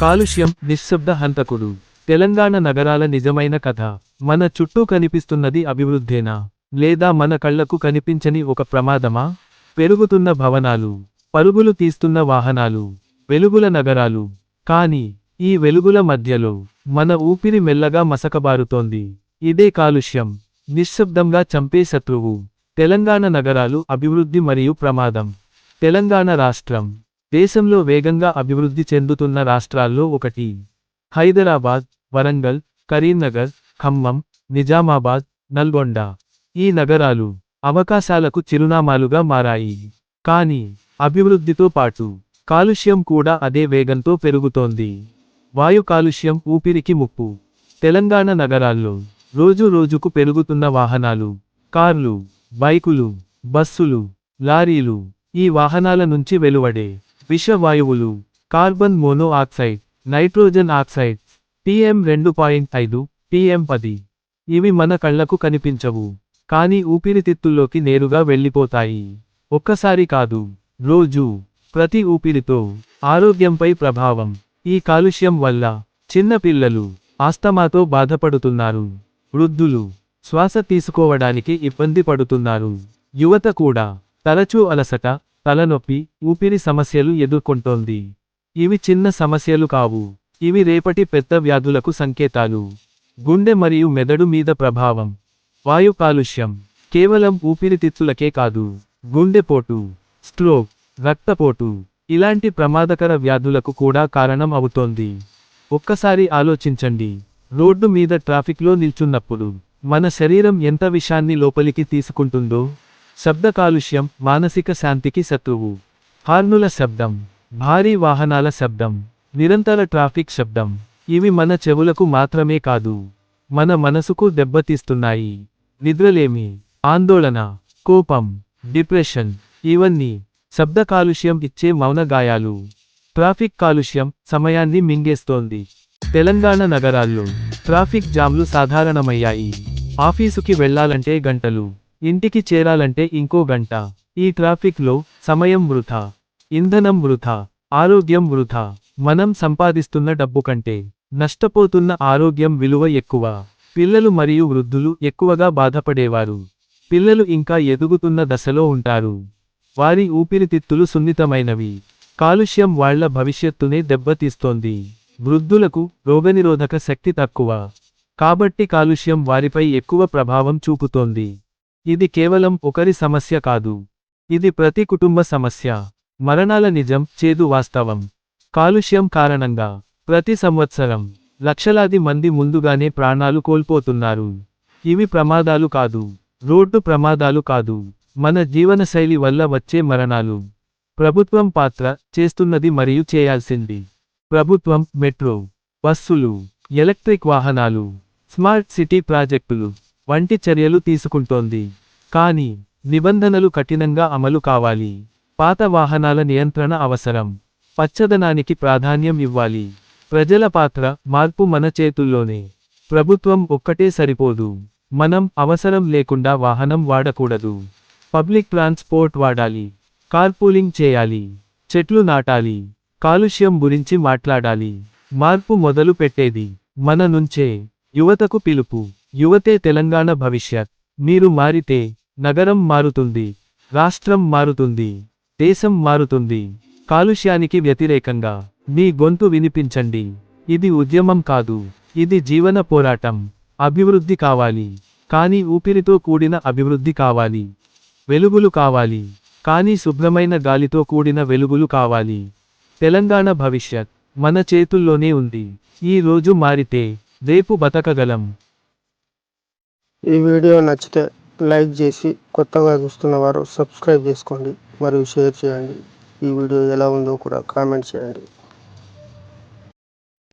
కాలుష్యం నిశ్శబ్ద హంతకుడు. తెలంగాణ నగరాల నిజమైన కథ. మన చుట్టూ కనిపిస్తున్నది అభివృద్ధేనా? లేదా మన కళ్ళకు కనిపించని ఒక ప్రమాదమా? పెరుగుతున్న భవనాలు పరుగులు తీస్తున్న వాహనాలు వెలుగుల నగరాలు. కాని ఈ వెలుగుల మధ్యలో మన ఊపిరి మెల్లగా మసకబారుతోంది. ఇదే కాలుష్యం. నిశ్శబ్దంగా చంపే శత్రువు. తెలంగాణ నగరాలు అభివృద్ధి మరియు ప్రమాదం. తెలంగాణ రాష్ట్రం. దేశంలో వేగంగా అభివృద్ధి చెందుతున్న రాష్ట్రాల్లో ఒకటి. హైదరాబాద్ వరంగల్ కరీంనగర్ ఖమ్మం నిజామాబాద్ నల్గొండ. ఈ నగరాలు అవకాశాలకు చిరునామాలుగా మారాయి. కానీ అభివృద్ధితో పాటు కాలుష్యం కూడా అదే వేగంతో పెరుగుతోంది. వాయు కాలుష్యం ఊపిరికి ముప్పు. తెలంగాణ నగరాల్లో రోజు రోజుకు పెరుగుతున్న వాహనాలు కార్లు బైకులు బస్సులు లారీలు ఈ వాహనాల నుంచి వెలువడే విషవాయువులు carbon monoxide nitrogen oxide PM రెండు పాయింట్ ఐదు పిఎం పది. ఇవి మన కళ్ళకు కనిపించవు కానీ ఊపిరితిత్తుల్లోకి నేరుగా వెళ్ళిపోతాయి. ఒక్కసారి కాదు రోజు ప్రతి ఊపిరితో ఆరోగ్యంపై ప్రభావం. ఈ కాలుష్యం వల్ల చిన్న పిల్లలు ఆస్తమాతో బాధపడుతున్నారు. వృద్ధులు శ్వాస తీసుకోవడానికి ఇబ్బంది పడుతున్నారు. యువత కూడా తరచూ అలసట తలనొప్పి ఊపిరి సమస్యలు ఎదుర్కొంటోంది. ఇవి చిన్న సమస్యలు కావు. ఇవి రేపటి పెద్ద వ్యాధులకు సంకేతాలు. గుండె మరియు మెదడు మీద ప్రభావం. వాయు కాలుష్యం. కేవలం ఊపిరితిత్తులకే కాదు. గుండెపోటు స్ట్రోక్. రక్తపోటు. ఇలాంటి ప్రమాదకర వ్యాధులకు కూడా కారణం అవుతోంది. ఒక్కసారి ఆలోచించండి. రోడ్డు మీద ట్రాఫిక్లో నిల్చున్నప్పుడు మన శరీరం ఎంత విషాన్ని లోపలికి తీసుకుంటుందో? శబ్ద కాలుష్యం మానసిక శాంతికి శత్రువు. హార్నుల శబ్దం భారీ వాహనాల శబ్దం నిరంతర ట్రాఫిక్ శబ్దం. ఇవి మన చెవులకు మాత్రమే కాదు మన మనసుకు దెబ్బతీస్తున్నాయి. నిద్రలేమి ఆందోళన కోపం డిప్రెషన్ ఇవన్నీ శబ్ద కాలుష్యం ఇచ్చే మౌన గాయాలు ట్రాఫిక్ కాలుష్యం సమయాన్ని మింగేస్తోంది. తెలంగాణ నగరాల్లో ట్రాఫిక్ జామ్లు సాధారణమయ్యాయి. ఆఫీసుకి వెళ్ళాలంటే గంటలు. ఇంటికి చేరాలంటే ఇంకో గంట. ఈ ట్రాఫిక్లో సమయం వృధా. ఇంధనం వృధా. ఆరోగ్యం వృధా. మనం సంపాదిస్తున్న డబ్బు కంటే నష్టపోతున్న ఆరోగ్యం విలువ ఎక్కువ. పిల్లలు మరియు వృద్ధులు ఎక్కువగా బాధపడేవారు. పిల్లలు ఇంకా ఎదుగుతున్న దశలో ఉంటారు. వారి ఊపిరితిత్తులు సున్నితమైనవి. కాలుష్యం వాళ్ళ భవిష్యత్తునే దెబ్బతీస్తోంది. వృద్ధులకు రోగనిరోధక శక్తి తక్కువ. కాబట్టి కాలుష్యం వారిపై ఎక్కువ ప్రభావం చూపుతోంది. ఇది కేవలం ఒకరి సమస్య కాదు. ఇది ప్రతి కుటుంబ సమస్య. మరణాల నిజం చేదు వాస్తవం. కాలుష్యం కారణంగా ప్రతి సంవత్సరం లక్షలాది మంది ముందుగానే ప్రాణాలు కోల్పోతున్నారు. ఇవి ప్రమాదాలు కాదు. రోడ్డు ప్రమాదాలు కాదు. మన జీవనశైలి వల్ల వచ్చే మరణాలు. ప్రభుత్వం పాత్ర చేస్తున్నది మరియు చేయాల్సింది. ప్రభుత్వం మెట్రో బస్సులు ఎలక్ట్రిక్ వాహనాలు స్మార్ట్ సిటీ ప్రాజెక్టులు. వంటి చర్యలు తీసుకుంటోంది. కానీ నిబంధనలు కఠినంగా అమలు కావాలి. పాత వాహనాల నియంత్రణ అవసరం. పచ్చదనానికి ప్రాధాన్యం ఇవ్వాలి. ప్రజల పాత్ర మార్పు మన చేతుల్లోనే. ప్రభుత్వం ఒక్కటే సరిపోదు. మనం అవసరం లేకుండా వాహనం వాడకూడదు. పబ్లిక్ ట్రాన్స్పోర్ట్ వాడాలి. కార్పూలింగ్ చేయాలి. చెట్లు నాటాలి. కాలుష్యం గురించి మాట్లాడాలి. మార్పు మొదలు పెట్టేది మన నుంచే. యువతకు పిలుపు. యువతే తెలంగాణ భవిష్యత్. మీరు మారితే నగరం మారుతుంది రాష్ట్రం మారుతుంది దేశం మారుతుంది. కాలుష్యానికి వ్యతిరేకంగా మీ గొంతు వినిపించండి. ఇది ఉద్యమం కాదు ఇది జీవన పోరాటం. అభివృద్ధి కావాలి కానీ ఊపిరితో కూడిన అభివృద్ధి కావాలి. వెలుగులు కావాలి కానీ శుభ్రమైన గాలితో కూడిన వెలుగులు కావాలి. తెలంగాణ భవిష్యత్ మన చేతుల్లోనే ఉంది. ఈ రోజు మారితే రేపు బతకగలం. ఈ వీడియో నచ్చితే లైక్ చేసి కొత్తగా చూస్తున్న వారు సబ్స్క్రైబ్ చేసుకోండి మరియు షేర్ చేయండి. ఈ వీడియో ఎలా ఉందో కూడా కామెంట్ చేయండి.